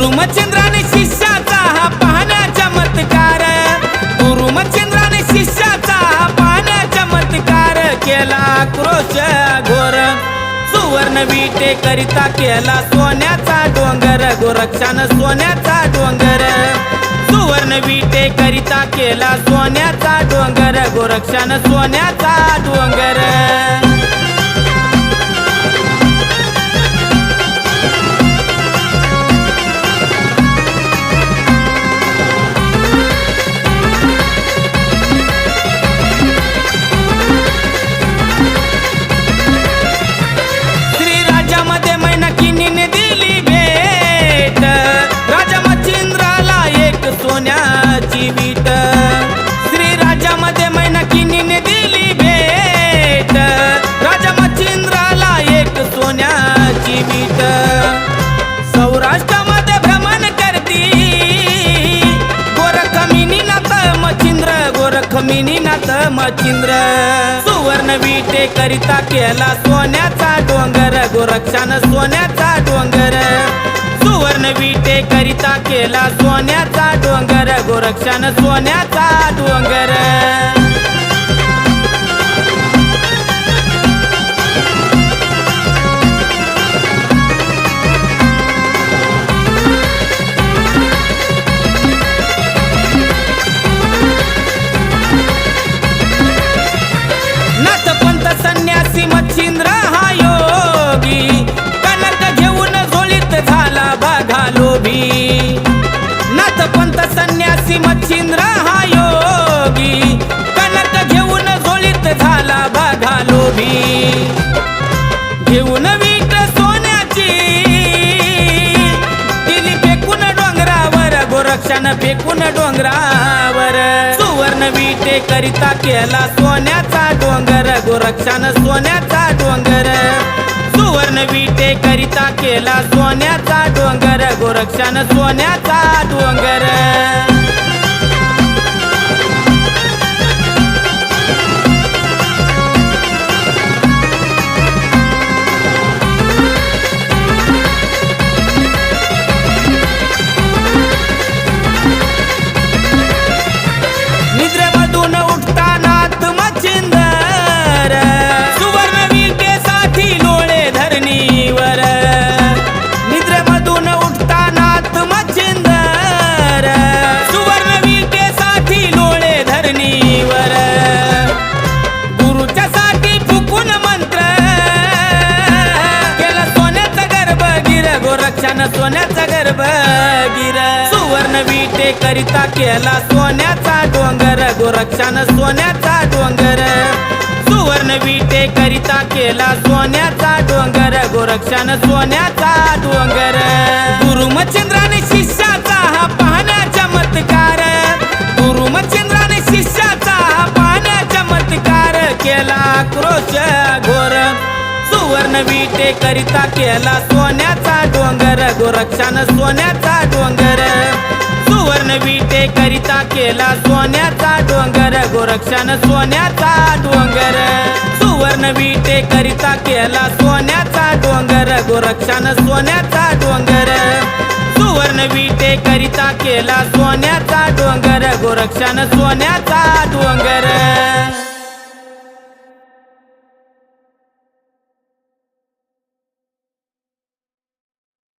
गुरुमचंद्राने शिष्याचा हा पाहण्या चमत्कार गुरुमचंद्राने शिष्याचा हा पाहण्या चमत्कार केला क्रोश घोर. सुवर्ण विटे करिता केला सोन्याचा डोंगर. गोरक्षानं सोन्याचा डोंगर. सुवर्ण विटे करिता केला सोन्याचा डोंगर. गोरक्षानं सोन्याचा डोंगर. नाथ मच्छिंद्र. सुवर्ण विटे करिता केला सोन्याचा डोंगर गोरक्षान सोन्याचा डोंगर. सुवर्ण विटे करिता केला सोन्याचा डोंगर गोरक्षान सोन्याचा डोंगर. बघा घेऊन वीट सोन्याची. दिली फेकून डोंगरावर गोरक्षानं फेकून डोंगरावर. सुवर्ण विटे करिता केला सोन्याचा डोंगर गोरक्षानं सोन्याचा डोंगर. सुवर्ण विटे करिता केला सोन्याचा डोंगर गोरक्षानं सोन्याचा डोंगर. करिता केला सोन्याचा डोंगर गोरक्षानं सोन्याचा डोंगर. सुवर्ण विटे करिता केला सोन्याचा डोंगर गोरक्षानं सोन्याचा डोंगर. गुरुमचंद्राने शिष्याचा हा पाहण्या चमत्कार गुरुमचंद्राने शिष्याचा हा पाहण्या चमत्कार केला क्रोश घोर. सुवर्ण विटे करिता केला सोन्याचा डोंगर गोरक्षानं सोन्याचा डोंगर. सुवर्ण विटे करिता केला सोन्याचा डोंगर गोरक्षण सोन्याचा डोंगर. सुवर्ण विटे करिता केला सोन्याचा डोंगर गोरक्षण सोन्याचा डोंगर. सुवर्ण विटे करिता केला सोन्याचा डोंगर गोरक्षण सोन्याचा डोंगर.